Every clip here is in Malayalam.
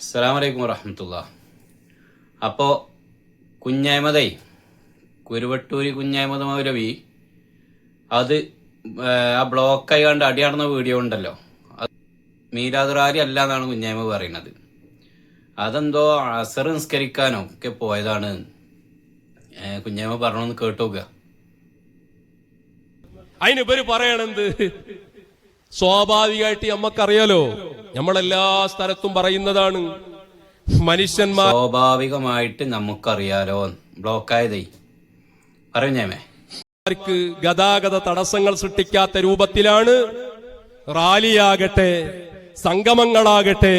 അസ്സാം വലൈക്കും വറഹമത്തുള്ള അപ്പോൾ കുഞ്ഞായ്മതൈ കുരുവട്ടൂരി കുഞ്ഞായ്മത മൗലവി അത് ആ ബ്ലോക്കായി കണ്ട് അടിയാടുന്ന വീഡിയോ ഉണ്ടല്ലോ. അത് റാലി അല്ല എന്നാണ് കുഞ്ഞായ്മ പറയുന്നത്. അതെന്തോ അസർ നിസ്കരിക്കാനോ ഒക്കെ പോയതാണ്. കുഞ്ഞായ്മ പറഞ്ഞൊന്ന് കേട്ടോക്കുക അതിന് ഇവർ പറയണെന്ത് സ്വാഭാവികമായിട്ട് നമ്മക്കറിയാലോ? നമ്മളെല്ലാ സ്ഥലത്തും പറയുന്നതാണ്. മനുഷ്യന്മാർ സ്വാഭാവികമായിട്ട് നമുക്കറിയാലോ ബ്ലോക്കായതേ. ആയതേ ഞാമേ. ർക്ക് ഗതാഗത തടസ്സങ്ങൾ സൃഷ്ടിക്കാത്ത രൂപത്തിലാണ്. റാലിയാകട്ടെ സംഗമങ്ങളാകട്ടെ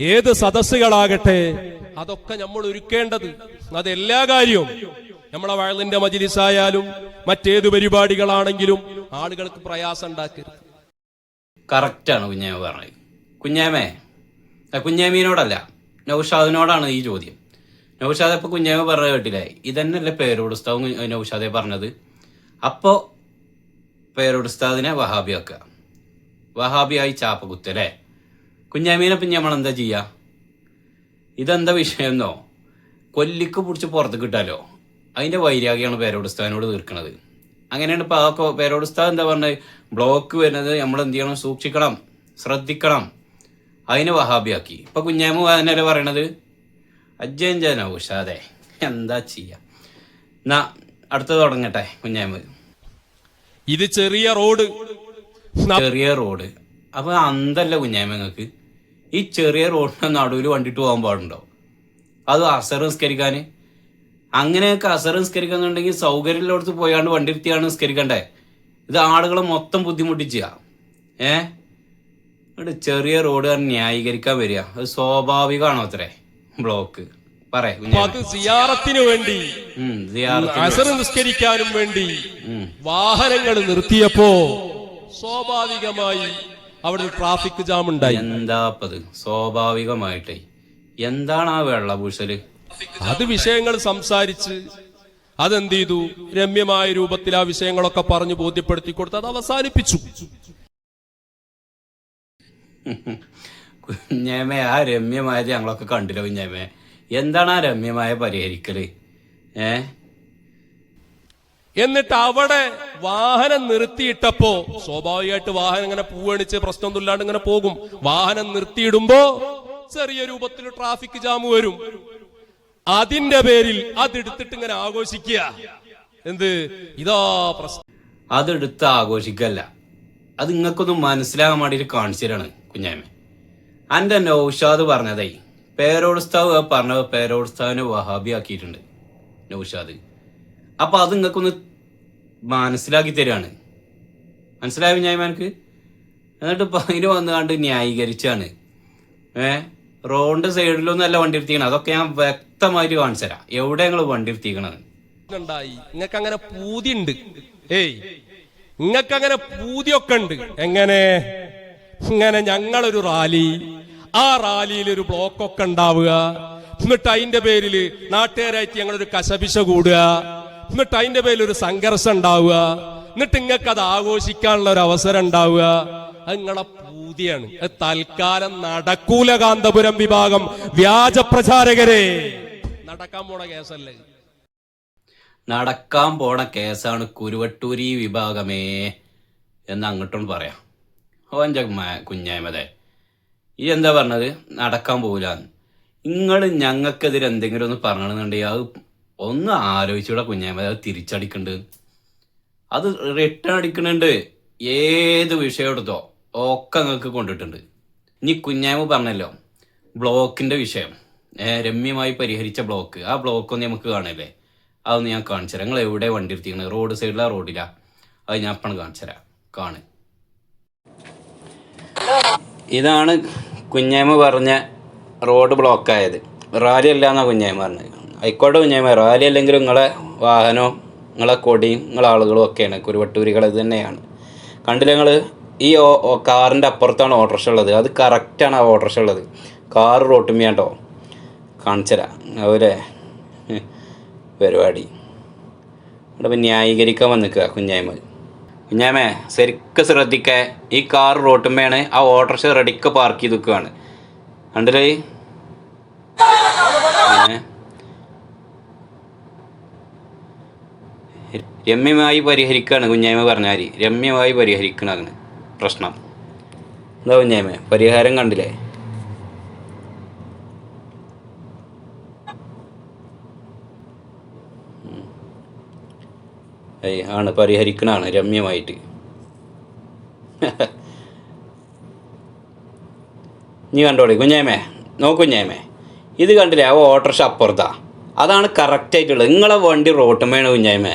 ഏത് സദസ്സുകളാകട്ടെ അതൊക്കെ നമ്മൾ ഒരുക്കേണ്ടത്. അതെല്ലാ കാര്യവും. നമ്മളെ വയലിന്റെ മജിലിസായാലും മറ്റേത് പരിപാടികളാണെങ്കിലും ആളുകൾക്ക് പ്രയാസം ഉണ്ടാക്കരുത്. കറക്റ്റാണ് കുഞ്ഞാമ പറഞ്ഞത്. കുഞ്ഞാമേ കുഞ്ഞാമീനോടല്ല നൗഷാദിനോടാണ് ഈ ചോദ്യം. നൗഷാദ് അപ്പോൾ കുഞ്ഞാമ പറഞ്ഞത് കേട്ടില്ലേ? ഇതന്നെയല്ലേ പേരോടുസ്താവും നൗഷാദെ പറഞ്ഞത്? അപ്പോ പേരോടുസ്താദിനെ വഹാബിയാക്കുക വഹാബിയായി ചാപ്പ കുത്തല്ലേ കുഞ്ഞാമീനെ പിന്നെ നമ്മൾ എന്താ ചെയ്യാ? ഇതെന്താ വിഷയമെന്നോ കൊല്ലിക്ക് പിടിച്ച് പുറത്ത് കിട്ടാലോ? അതിന്റെ വൈരാഗ്യമാണ് പേരോടുസ്താവിനോട് തീർക്കണത്. അങ്ങനെയാണ് ഇപ്പൊ ആ പേരോടുസ്താവ് എന്താ പറഞ്ഞത്? ബ്ലോക്ക് വരുന്നത് നമ്മൾ എന്ത് ചെയ്യണം? സൂക്ഷിക്കണം ശ്രദ്ധിക്കണം. അതിനെ വഹാബിയാക്കി. ഇപ്പൊ കുഞ്ഞാമു അതിനല്ലേ പറയണത്? അജ്ജൻജന ഉഷാദെ. എന്താ ചെയ്യാ? എന്നാ അടുത്തത് തുടങ്ങട്ടെ കുഞ്ഞാമു. ഇത് ചെറിയ റോഡ്. ചെറിയ റോഡ്. അപ്പൊ അന്തല്ല കുഞ്ഞാമ നിങ്ങൾക്ക്. ഈ ചെറിയ റോഡിന്റെ നടുവിൽ വണ്ടിട്ട് പോകാൻ പാടുണ്ടോ? അത് അസർ നിസ്കരിക്കാന്? അങ്ങനെയൊക്കെ അസർ നിസ്കരിക്കുന്നുണ്ടെങ്കിൽ സൗകര്യമുള്ളിടത്ത് പോയാണ്ട് വണ്ടി സംസ്കരിക്കണ്ടേ നിസ്കരിക്കണ്ടേ? ഇത് ആളുകളെ മൊത്തം ബുദ്ധിമുട്ടിച്ച. ഏ? ഇവിടെ ചെറിയ റോഡ് ന്യായീകരിക്കാൻ വരിക. അത് സ്വാഭാവികമാണോ അത്രേ? ബ്ലോക്ക്. അത് സിയാറത്തിന് വേണ്ടി അസർ നിസ്കരിക്കാനും വേണ്ടി വാഹനങ്ങൾ നിർത്തിയപ്പോ സ്വാഭാവികമായി അവിടെ ട്രാഫിക് ജാം ഉണ്ടായി. എന്താപ്പത്? സ്വാഭാവികമായിട്ടേ. എന്താണ് ആ വെള്ളപൂശൽ? അത് വിഷയങ്ങൾ സംസാരിച്ച് അതെന്ത് ചെയ്തു? രമ്യമായ രൂപത്തിൽ ആ വിഷയങ്ങളൊക്കെ പറഞ്ഞു ബോധ്യപ്പെടുത്തി കൊടുത്ത് അത് അവസാനിപ്പിച്ചു. കുഞ്ഞേമേ ആ രമ്യമായത് ഞങ്ങളൊക്കെ കണ്ടില്ല കുഞ്ഞേമേ എന്താണ് ആ രമ്യമായ പരിഹരിക്കൽ? ഏ? എന്നിട്ട് അവിടെ വാഹനം നിർത്തിയിട്ടപ്പോ സ്വാഭാവികമായിട്ട് വാഹനം ഇങ്ങനെ പൂവണിച്ച് പ്രശ്നമൊന്നും ഇല്ലാണ്ട് ഇങ്ങനെ പോകും. വാഹനം നിർത്തിയിടുമ്പോ ചെറിയ രൂപത്തിൽ ട്രാഫിക് ജാം വരും. അതിന്റെ പേരിൽ അതെടുത്തിട്ട് ഇങ്ങനെ ആഘോഷിക്കുക. എന്ത്? ഇതാ പ്രശ്നം. അതെടുത്ത് ആഘോഷിക്കല്ല. അത് നിങ്ങൾക്കൊന്നും മനസ്സിലാകാൻ വേണ്ടി കാണിച്ചു തരാണ് കുഞ്ഞാമേ എന്റെ നൗഷാദ് പറഞ്ഞതേ പേരോടുസ്താവ് പറഞ്ഞത് പേരോടുസ്താവിനെ വഹാബി ആക്കിയിട്ടുണ്ട് നൗഷാദ്. അപ്പോൾ അത് നിങ്ങൾക്കൊന്ന് മനസ്സിലാക്കി തരികയാണ് മനസ്സിലായ കുഞ്ഞായ്മക്ക് എന്നിട്ട് ഇപ്പൊ അതിന് വന്നു കണ്ട് ന്യായീകരിച്ചാണ്. ഏ? റോഡിന്റെ സൈഡിലൊന്നും അല്ല വണ്ടി ഇരുത്തിക്കണം അതൊക്കെ ഞാൻ വ്യക്തമായിട്ട് കാണിച്ചു തരാം. എവിടെ ഞങ്ങൾ വണ്ടി ഇരുത്തിക്കണത് ഉണ്ടായി നിങ്ങൾക്ക് അങ്ങനെ പൂതിയുണ്ട്. ഏയ്. നിങ്ങൾക്ക് അങ്ങനെ പൂതിയൊക്കെ ഉണ്ട്. എങ്ങനെ? ഇങ്ങനെ ഞങ്ങളൊരു റാലി. ആ റാലിയിൽ ഒരു ബ്ലോക്ക് ഒക്കെ ഉണ്ടാവുക. എന്നിട്ട് അതിന്റെ പേരിൽ നാട്ടുകാരായിട്ട് ഞങ്ങളൊരു കശപിശ കൂടുക. എന്നിട്ട് അതിന്റെ പേരിൽ ഒരു സംഘർഷം ഉണ്ടാവുക. എന്നിട്ട് നിങ്ങൾക്ക് അത് ആഘോഷിക്കാനുള്ള ഒരു അവസരം ഉണ്ടാവുക. അത് നിങ്ങളെ പൂതിയാണ്. അത് തൽക്കാലം നടക്കൂല കാന്തപുരം വിഭാഗം. വ്യാജ പ്രചാരകരെ. നടക്കാൻ പോണ കേസല്ലേ? നടക്കാൻ പോണ കേസാണ് കുരുവട്ടൂരി വിഭാഗമേ എന്ന് അങ്ങോട്ടും പറയാം. ഓന്റെ കുഞ്ഞായ്മതെ ഈ എന്താ പറഞ്ഞത്? നടക്കാൻ പോകില്ലാന്ന് നിങ്ങൾ ഞങ്ങൾക്കെതിരെ എന്തെങ്കിലും ഒന്ന് പറഞ്ഞിട്ടുണ്ടെങ്കിൽ അത് ഒന്ന് ആലോചിച്ചൂടെ കുഞ്ഞായ്മ അത് തിരിച്ചടിക്കുന്നുണ്ട് അത് റിട്ടേൺ അടിക്കുന്നുണ്ട് ഏത് വിഷയം എടുത്തോ ഒക്കെ നിങ്ങൾക്ക് കൊണ്ടിട്ടുണ്ട്. ഇനി കുഞ്ഞായ്മ പറഞ്ഞല്ലോ ബ്ലോക്കിന്റെ വിഷയം. രമ്യമായി പരിഹരിച്ച ബ്ലോക്ക്. ആ ബ്ലോക്ക് ഒന്ന് നമുക്ക് കാണല്ലേ? അതൊന്ന് ഞാൻ കാണിച്ചു തരാം നിങ്ങൾ എവിടെ വണ്ടി എടുത്തിരിക്കുന്നത് റോഡ് സൈഡിലാ റോഡിലാ. അത് ഞാൻ അപ്പം കാണിച്ചു തരാം കാണ്. ഇതാണ് കുഞ്ഞേമ പറഞ്ഞ റോഡ് ബ്ലോക്കായത്. റാലി അല്ല എന്നാ കുഞ്ഞേമ പറഞ്ഞത്. ആയിക്കോട്ടെ കുഞ്ഞേമ റാലി അല്ലെങ്കിലും നിങ്ങളെ വാഹനവും നിങ്ങളെ കൊടിയും നിങ്ങളെ ആളുകളും ഒക്കെയാണ്. കുരുവട്ടൂരികൾ ഇത് തന്നെയാണ്. കണ്ടില്ല നിങ്ങൾ ഈ കാറിന്റെ അപ്പുറത്താണ് ഓട്ടോറിക്ഷ ഉള്ളത്. അത് കറക്റ്റാണ് ആ ഓട്ടോറിക്ഷ ഉള്ളത്. കാറ് റോട്ടുമ്മയാട്ടോ കാണിച്ചുതരാം അവരെ പരിപാടി. ഇപ്പം ന്യായീകരിക്കാൻ വന്നിക്കുക കുഞ്ഞായ്മ കുഞ്ഞാമേ ശരിക്കും ശ്രദ്ധിക്കേ. ഈ കാർ റോട്ടുമ്മയാണ് ആ ഓട്ടോറിക്ഷ റെഡിക്ക് പാർക്ക് ചെയ്ത് നിൽക്കുകയാണ് കണ്ടില്ലേ രമ്യമായി പരിഹരിക്കുകയാണ് കുഞ്ഞായ്മ പറഞ്ഞാൽ രമ്യമായി പരിഹരിക്കണ പ്രശ്നം. എന്താ കുഞ്ഞായ്മ പരിഹാരം കണ്ടില്ലേ? ആണ് പരിഹരിക്കണാണ് രമ്യമായിട്ട്. നീ കണ്ടോളി കുഞ്ഞേമേ നോക്ക് കുഞ്ഞേമേ ഇത് കണ്ടില്ലേ ആ ഓട്ടോറിക്ഷ അപ്പുറത്താ. അതാണ് കറക്റ്റായിട്ടുള്ളത് നിങ്ങളെ വണ്ടി റോട്ടുമ്മയാണ് കുഞ്ഞായ്മേ.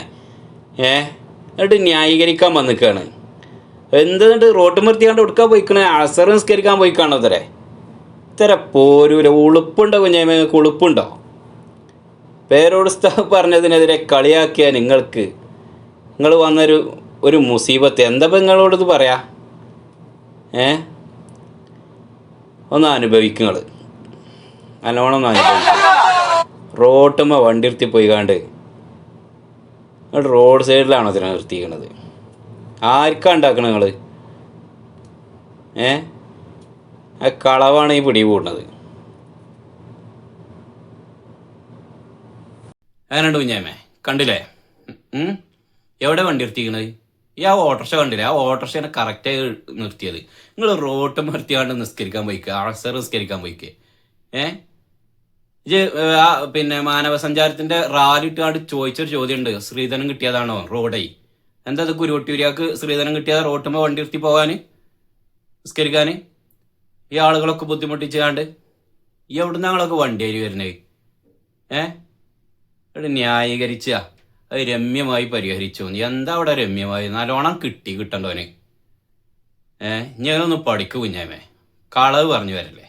ഏ എന്നിട്ട് ന്യായീകരിക്കാൻ വന്നിക്കാണ്. എന്തുകൊണ്ട് റോട്ട് നിർത്തിയാണ്ട് എടുക്കാൻ പോയിക്കണേ? അസർ നിസ്കരിക്കാൻ പോയിക്കാണോ ഇതരെ ഇത്തര പോരൂല. ഉളുപ്പുണ്ടോ കുഞ്ഞായ്മ? നിങ്ങൾക്ക് ഉളുപ്പുണ്ടോ? പേരോട് പറഞ്ഞതിനെതിരെ കളിയാക്കിയ നിങ്ങൾക്ക് നിങ്ങൾ വന്നൊരു ഒരു മുസീബത്ത്. എന്താ നിങ്ങളോട് ഇത് പറയാ? ഏ? ഒന്ന് അനുഭവിക്കും നല്ലോണം ഒന്ന് അനുഭവിക്കും. റോട്ടുമ്മ വണ്ടി നിർത്തി പോയി കാണ്ട് നിങ്ങൾ റോഡ് സൈഡിലാണോ ഇതിനെ നിർത്തിക്കണത് ആർക്കാണ് ഉണ്ടാക്കണത് നിങ്ങൾ ഏ? ആ കളവാണ് ഈ പിടി കൂടുന്നത്. അങ്ങനെയുണ്ട് കുഞ്ഞാമേ കണ്ടില്ലേ? എവിടെ വണ്ടി നിർത്തിക്കണത് ഈ ആ ഓട്ടോറിക്ഷ കണ്ടില്ല? ആ ഓട്ടോറിക്ഷനെ കറക്റ്റായി നിർത്തിയത്. നിങ്ങൾ റോട്ട് നിർത്തിയാണ്ട് നിസ്കരിക്കാൻ പോയിക്കുക അസർ നിസ്കരിക്കാൻ പോയിക്കുക ഏ? ഇത് പിന്നെ മാനവസഞ്ചാരത്തിന്റെ റാലി ഇട്ടാണ്ട് ചോദിച്ചൊരു ചോദ്യം ഉണ്ട് ശ്രീധനം കിട്ടിയതാണോ റോഡായി എന്താ അത് കുരുവട്ടിയൂരിയാക്ക് ശ്രീധനം കിട്ടിയത് റോട്ടുമ്പോൾ വണ്ടി നിർത്തി പോകാന്? നിസ്കരിക്കാന്? ഈ ആളുകളൊക്കെ ബുദ്ധിമുട്ടിച്ചാണ്ട്? ഈ എവിടുന്ന് വണ്ടി അരി വരുന്നത്? ഏ? ന്യായീകരിച്ച. അത് രമ്യമായി പരിഹരിച്ചു. എന്താ അവിടെ രമ്യമായി? നല്ലോണം കിട്ടി കിട്ടണ്ടോനെ ഏഹ് ഞാനൊന്ന് പഠിക്കൂ കുഞ്ഞാമേ. കളവ് പറഞ്ഞു വരല്ലേ.